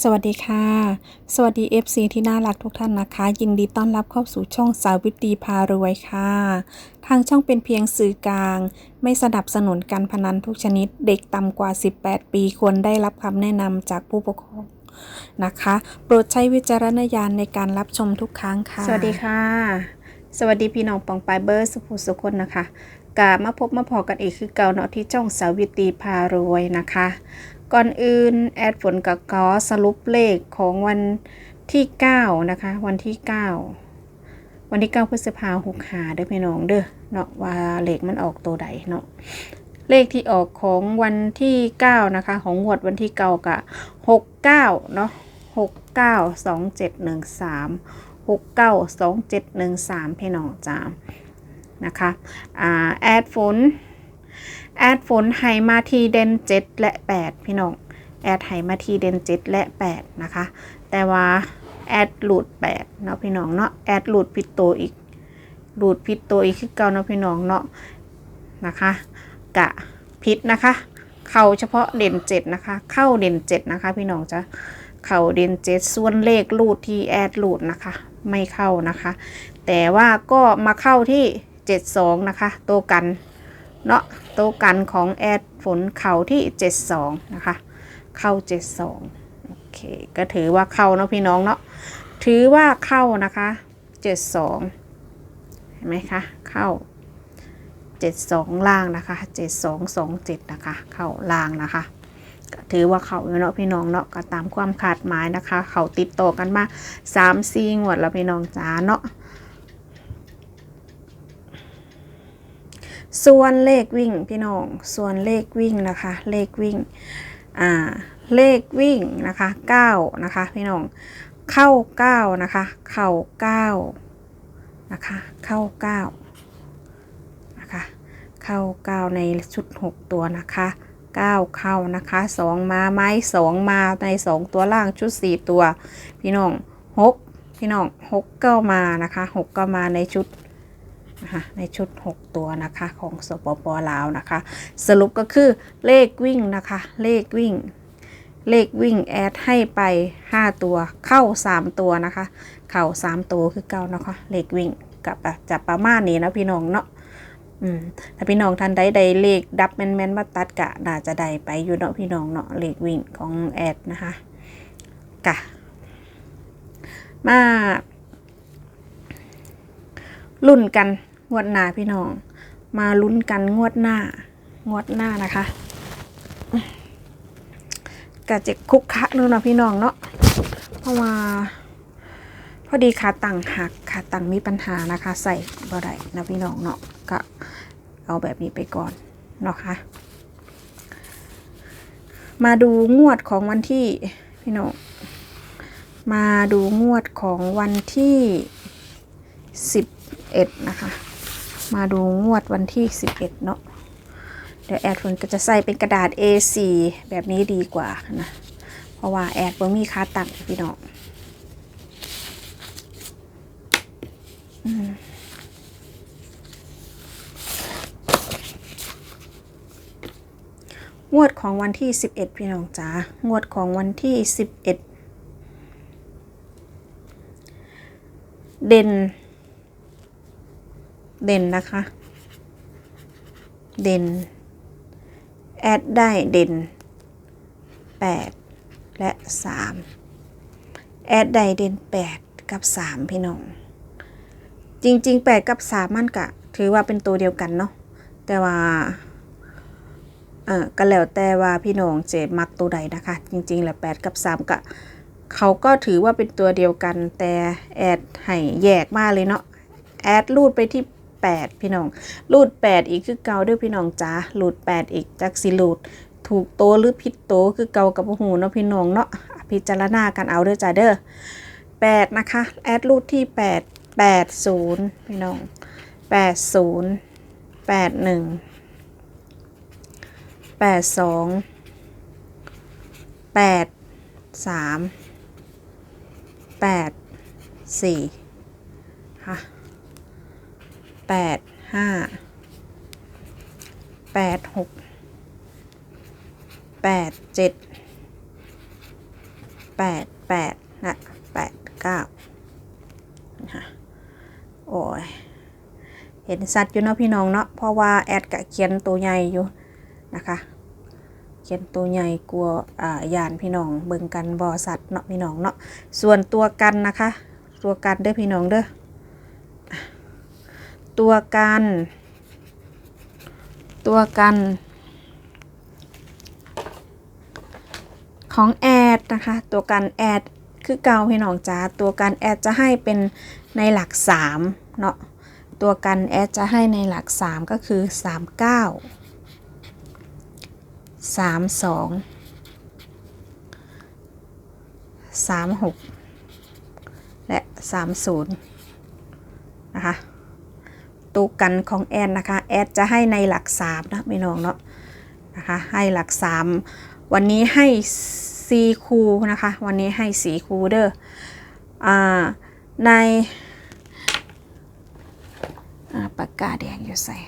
สวัสดีค่ะ สวัสดี FC ที่น่ารักทุกท่านนะคะ ยินดีต้อนรับเข้าสู่ช่องสาวิตรีพารวยค่ะ ทางช่องเป็นเพียงสื่อกลาง ไม่สนับสนุนการพนันทุกชนิด เด็กต่ำกว่า 18 ปีควรได้รับคำแนะนำจากผู้ปกครองนะคะ โปรดใช้วิจารณญาณในการรับชมทุกครั้งค่ะ สวัสดีค่ะ สวัสดีพี่น้องปองปายเบอร์สุภูสุคนนะคะกามาพบมาพอกันอีกคือเก่าเนาะที่ช่องสาวิตรีพารวยนะคะ ก่อนอื่นแอดฝนกับกอสรุปเลขของวันที่9นะคะ วันที่ 9 วันที่ 9 พฤษภาหกหาเด้อพี่น้องเด้อเนาะว่าเลขมันออกตัวใดเนาะเลขที่ออกของวันที่ 9 นะคะ ของงวดวันที่ 9กะ69เนาะ69 2713หกเก้าสองเจ็ดหนึ่งสามพี่น้องจ้านะคะ อ่า แอดฝน แอดฝนไฮมาทีเดนเจ็ดและแปดพี่น้องแอดไฮมาทีเดนเจ็ดและแปดนะคะ แต่ว่าแอดหลุดแปดเนาะพี่น้องเนาะแอดหลุดผิดตัวอีกหลุดผิดตัวอีกคือเก่าเนาะพี่น้องเนาะนะคะกะผิดนะคะ เข้าเฉพาะเด่นเจ็ดนะคะ เข้าเด่นเจ็ดนะคะ พี่น้องจะเข่าเด่นเจ็ดส่วนเลขรูดที่แอดรูดนะคะ ไม่เข้านะคะ แต่ว่าก็มาเข้าที่72นะคะ ตัวกัน เนาะตัวกันของแอดฝนเข่าที่ 72 นะคะ เข้า 72 โอเค ก็ถือว่าเข้าเนาะพี่น้องเนาะถือว่าเข้านะคะ 72 เห็นไหมคะ เข้า 72 ล่างนะคะ 7227 นะคะ เข้าล่างนะคะถือว่าเขาเนาะพี่น้องเนาะก็ตามความขาดหมายนะคะ เขาติดต่อกันมาสามซีงวดแล้วพี่น้องจ๋าเนาะ ส่วนเลขวิ่งพี่น้อง ส่วนเลขวิ่งนะคะ เลขวิ่ง อ่า เลขวิ่งนะคะ9นะคะพี่น้อง เข้า9นะคะ เข้า9นะคะ เข้า9นะคะ เข้า9ในชุด 6 ตัวนะคะ9เข้านะคะ 2 มาไม้ 2 มาใน 2 ตัวล่างชุด 4 ตัว พี่น้อง 6 พี่น้อง 6 ก็มานะคะ 6 ก็มาในชุด นะคะในชุด 6 ตัวนะคะของสปปลาวนะคะ สรุปก็คือเลขวิ่งนะคะ เลขวิ่ง เลขวิ่งแอดให้ไป 5 ตัวเข้า 3 ตัวนะคะ เข้า3 ตัวคือเก้านะคะ เลขวิ่งกับจะประมาณนี้นะพี่น้องเนาะถ้าพี่น้องท่านใดใดเลขดับแมนแมนๆมาตัดกะน่าจะได้ไปอยู่เนาะพี่น้องเนาะเลขวิ่งของแอดนะคะกะมาลุ้นกัน งวดหน้าพี่น้อง มาลุ้นกันงวดหน้า งวดหน้านะคะกะจะคุกคะนู่นเนาะพี่น้องเนาะเพราะว่าพอดีขาตังหักขาตังมีปัญหานะคะ ใส่บ่ได้นะพี่น้องเนาะก็เอาแบบนี้ไปก่อนเนาะคะมาดูงวดของวันที่พี่น้องมาดูงวดของวันที่สิบเอ็ดนะคะ มาดูงวดวันที่สิบเอ็ดเนาะเดี๋ยวแอดฝนก็จะใส่เป็นกระดาษ A4 แบบนี้ดีกว่านะ เพราะว่าแอดบ่มีขาตังพี่น้องงวดของวันที่ 11 พี่น้องจ๋างวดของวันที่ 11 เด่น เด่นนะคะ เด่น แอดได้เด่น 8 และ 3 แอดได้เด่น 8 กับ 3 พี่น้อง จริง ๆ 8 กับ 3 มันกะ ถือว่าเป็นตัวเดียวกันเนาะ แต่ว่าเออก็แล้วแต่ว่าพี่น้องเจมักตัวใดนะคะ จริง ๆ แล้ว 8 กับ 3ก็เขาก็ถือว่าเป็นตัวเดียวกันแต่แอดให้แยกมาเลยเนาะแอดรูดไปที่ 8 พี่น้องรูด8อีกคือเก่าด้วยพี่น้องจ้ารูด8อีกจักสิรูดถูกโตหรือผิดโตคือเก่ากับหูเนาะพี่น้องเนาะพิจารณากันเอาเด้อจ้าเด้อ8นะคะแอดรูดที่ 8 80 พี่น้อง 80 81แปดสองแปดสามแปดสี่ค่ะ แปดห้าแปดหกแปดเจ็ดแปดแปดนะแปดเก้านะคะโอ้ยเห็นสัตว์อยู่เนาะพี่น้องเนาะเพราะว่าแอดกะเขียนตัวใหญ่อยู่นะคะเขียนตัวใหญ่กลัวอ่ายานพี่น้องเบิ่งกันบ่อสัตว์เนาะพี่น้องเนาะส่วนตัวกันนะคะ ตัวกันเด้อพี่น้องเด้อ ตัวกัน ตัวกัน ของแอดนะคะ ตัวกันแอดคือเก่าพี่น้องจ้าตัวกันแอดจะให้เป็นในหลัก3เนาะตัวกันแอดจะให้ในหลัก 3 ก็คือ 39 32 36 และ 30 นะคะ ตัวกันของแอดนะคะแอดจะให้ในหลัก3นะพี่น้องเนาะนะคะให้หลัก 3 วันนี้ให้4คูนะคะ วันนี้ให้4คูเด้ออ่าในปากกาแดงอยู่ใส่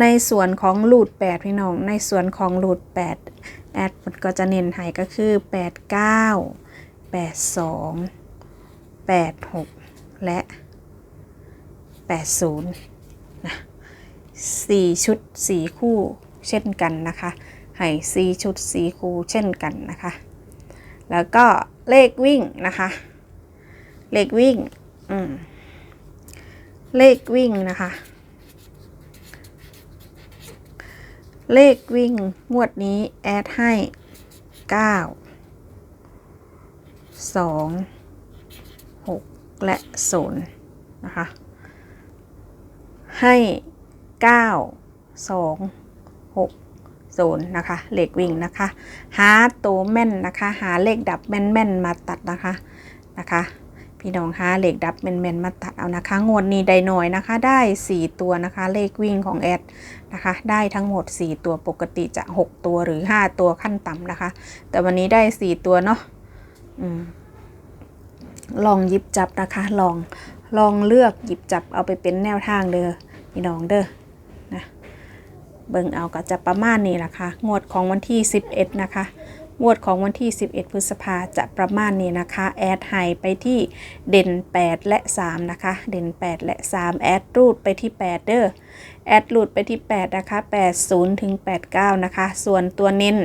ในส่วนของรูด8พี่น้อง ในส่วนของรูด8แอดก็จะเน้นให้ก็คือ 89 8 6 และ 80นะ4ชุด 4 คู่เช่นกันนะคะให้4ชุด 4 คู่เช่นกันนะคะ แล้วก็เลขวิ่งนะคะ เลขวิ่งอืมเลขวิ่งนะคะ เลขวิ่งงวดนี้แอดให้ 9 2 และ0นนะคะ ให้9 2 6 0นะคะเลขวิ่งนะคะ หาตัวแม่นนะคะ หาเลขดับแม่นๆมาตัดนะคะนะคะพี่น้องคะเหล็กดับแมนๆมาตัดเอานะคะ งวดนี้ได้หน่อยนะคะ ได้ 4 ตัวนะคะ เลขวิ่งของแอดนะคะ ได้ทั้งหมด 4 ตัวปกติจะ 6 ตัวหรือ 5 ตัวขั้นต่ำนะคะ แต่วันนี้ได้ 4 ตัวเนาะอืม ลองหยิบจับนะคะลองลองเลือกหยิบจับเอาไปเป็นแนวทางเด้อพี่น้องเด้อนะเบิ่งเอาก็จะประมาณนี้ละค่ะงวดของวันที่ 11 นะคะงวดของวันที่ 11 พฤษภาจะประมาณนี้นะคะ แอดไฮไปที่เด่น 8 และ 3 นะคะ เด่น 8 และ 3 แอดรูดไปที่ 8 เด้อ แอดรูดไปที่ 8 นะคะ 80 ถึง 89 นะคะ ส่วนตัวเน้น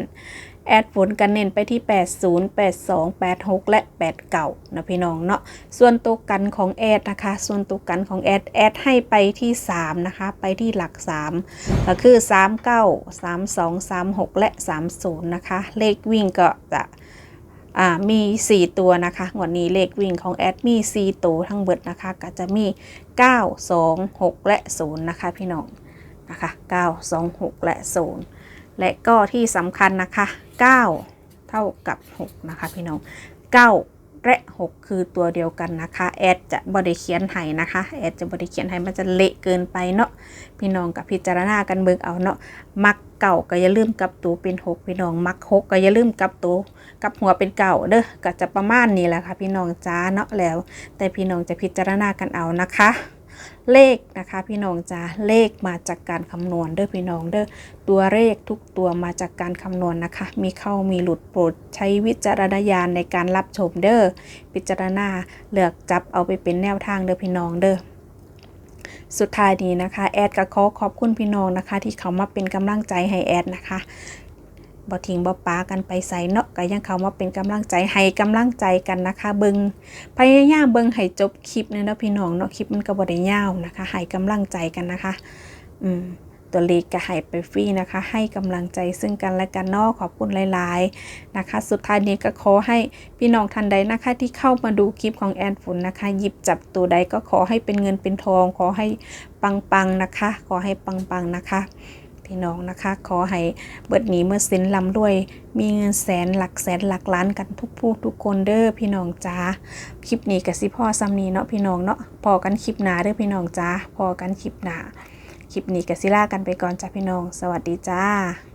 แอดผลกันเน้นไปที่ 80 82 86 และ 89 นะพี่น้องเนาะ ส่วนตัวกันของแอดนะคะ ส่วนตัวกันของแอดแอดให้ไปที่ 3 นะคะ ไปที่หลัก 3 ก็คือ 39 32 36 และ 30 นะคะ เลขวิ่งก็จะมี 4 ตัวนะคะงวดนี้เลขวิ่งของแอดมี 4 ตัวทั้งเบิดนะคะ ก็จะมี 9 2 6 และ 0 นะคะ พี่น้อง นะคะ 9 2 6 และ 0 และก็ที่สำคัญนะคะ 9 เท่ากับ 6 นะคะพี่น้อง 9 และ 6 คือตัวเดียวกันนะคะ แอดจะบริเขียนให้นะคะ แอดจะบริเขียนให้มันจะเละเกินไปเนาะ พี่น้องกับพิจารณากันเบิกเอาเนาะ มักเก่าก็อย่าลืมกับตัวเป็น 6 พี่น้อง มัก 6 ก็อย่าลืมกับตัวกับหัวเป็นเก่าเด้อ ก็จะประมาณนี้แหละค่ะพี่น้องจ้าเนาะแล้ว แต่พี่น้องจะพิจารณากันเอานะคะ เลขนะคะพี่น้องจ้าเลขมาจากการคำนวณเด้อพี่น้องเด้อตัวเลขทุกตัวมาจากการคำนวณนะคะ มีเข้ามีหลุดโปรดใช้วิจารณญาณในการรับชมเด้อพิจารณาเลือกจับเอาไปเป็นแนวทางเด้อพี่น้องเด้อสุดท้ายนี้นะคะ แอดก็ขอขอบคุณพี่น้องนะคะ ที่เขามาเป็นกำลังใจให้แอดนะคะ บ่ทิ้งบ่ปากันไปใส่เนาะก็ยังเขามาเป็นกำลังใจให้กำลังใจกันนะคะ เบิงพยายามเบิงให้จบคลิปเนี่ยเนาะพี่น้องเนาะคลิปมันก็บ่ได้ยาวนะคะให้กำลังใจกันนะคะ อืมตัวเลขก็ให้ไปฟรีนะคะ ให้กำลังใจซึ่งกันและกันเนาะขอบคุณหลาย ๆ นะคะ สุดท้ายนี้ก็ขอให้พี่น้องท่านใดนะคะ ที่เข้ามาดูคลิปของแอนฝนนะคะ หยิบจับตัวใดก็ขอให้เป็นเงินเป็นทอง ขอให้ปัง ๆ นะคะ ขอให้ปัง ๆ นะคะ พี่น้องนะคะ ขอให้เบิดหนีเมื่อสินลำด้วย มีเงินแสนหลักแสนหลักล้านกันทุกผู้ทุกคนเด้อพี่น้องจ้าคลิปนี้กับสิพ่อซ้ำนี้เนาะพี่น้องเนาะพอกันคลิปหนาเด้อพี่น้องจ้าพอกันคลิปหนาคลิปนี้กับซิล่ากันไปก่อนจ้าพี่น้อง สวัสดีจ้า